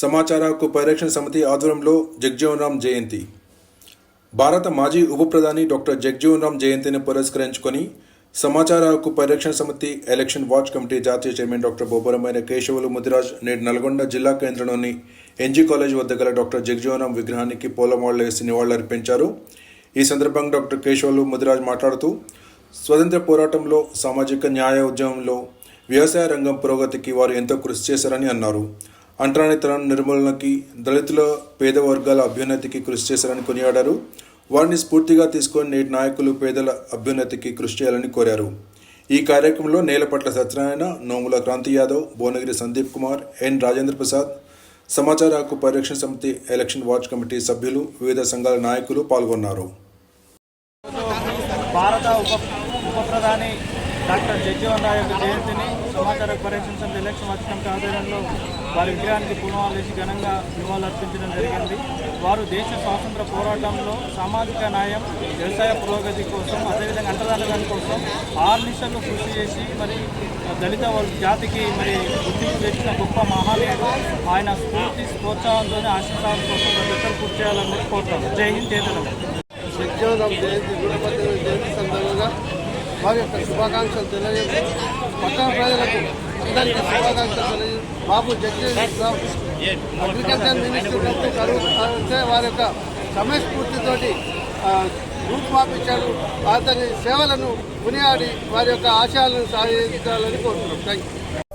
సమాచార హక్కు పరిరక్షణ సమితి ఆధ్వర్యంలో జగ్జీవన్ రామ్ జయంతి. భారత మాజీ ఉప ప్రధాని డాక్టర్ జగ్జీవన్ రామ్ జయంతిని పురస్కరించుకొని సమాచార హక్కు పరిరక్షణ సమితి ఎలక్షన్ వాచ్ కమిటీ జాతీయ చైర్మన్ డాక్టర్ బొబ్బరమైన కేశవులు ముదిరాజ్ నేడు నల్గొండ జిల్లా కేంద్రంలోని ఎన్జీ కాలేజ్ వద్ద గల డాక్టర్ జగ్జీవన్ రామ్ విగ్రహానికి పూలమాలలు వేసి నివాళులర్పించారు. ఈ సందర్భంగా డాక్టర్ కేశవులు ముదిరాజ్ మాట్లాడుతూ స్వతంత్ర పోరాటంలో సామాజిక న్యాయ ఉద్యమంలో వ్యవసాయ రంగం పురోగతికి వారు ఎంతో కృషి చేశారని అన్నారు. అంటరానితనం నిర్మూలనకి దళితుల పేద వర్గాల అభ్యున్నతికి కృషి చేశారని కొనియాడారు. వారిని స్ఫూర్తిగా తీసుకొని నేటి నాయకులు పేదల అభ్యున్నతికి కృషి చేయాలని కోరారు. ఈ కార్యక్రమంలో నేలపట్ల సత్యనారాయణ నోముల క్రాంతి యాదవ్ భువనగిరి సందీప్ కుమార్ ఎన్. రాజేంద్ర ప్రసాద్ సమాచార హక్కు పరిరక్షణ సమితి ఎలక్షన్ వాచ్ కమిటీ సభ్యులు వివిధ సంఘాల నాయకులు పాల్గొన్నారు. భారత ఉప ఉప ప్రధాని డాక్టర్ జగ్జీవన్ రావు యొక్క జయంతిని సమాచార పరిరక్షణ సమితి ఎలక్షన్ వాచ్ ఆధ్వర్యంలో వారి విగ్రహానికి పూలమాలేసి ఘనంగా నివాళులర్పించడం జరిగింది. వారు దేశ స్వాతంత్ర పోరాటంలో సామాజిక న్యాయం వ్యవసాయ పురోగతి కోసం అదేవిధంగా అంటరానిదాని కోసం ఆర్నిషన్లు కృషి చేసి మరి దళిత జాతికి మరి గుర్తింపు తెచ్చిన గొప్ప మహానీయుడు. ఆయన స్ఫూర్తి ప్రోత్సాహంతోనే ఆశీర్వాదం కోసం ప్రతి ఒక్కరు చేయాలని కోరుతాను. జై హింద్ జయ జయంతి వారి యొక్క శుభాకాంక్షలు తెలియజేస్తూ పట్టణ ప్రజలకు అందరికీ శుభాకాంక్షలు తెలియజేస్తూ బాబు జగ్జీవన్ రావు అగ్రికల్చర్ మినిస్టర్ కరువు వస్తే వారి యొక్క సమయస్ఫూర్తితోటి గ్రూప్ మాపించాడు అతని సేవలను కొనియాడి వారి యొక్క ఆశయాలను సాధించాలని కోరుతున్నాం. Thank you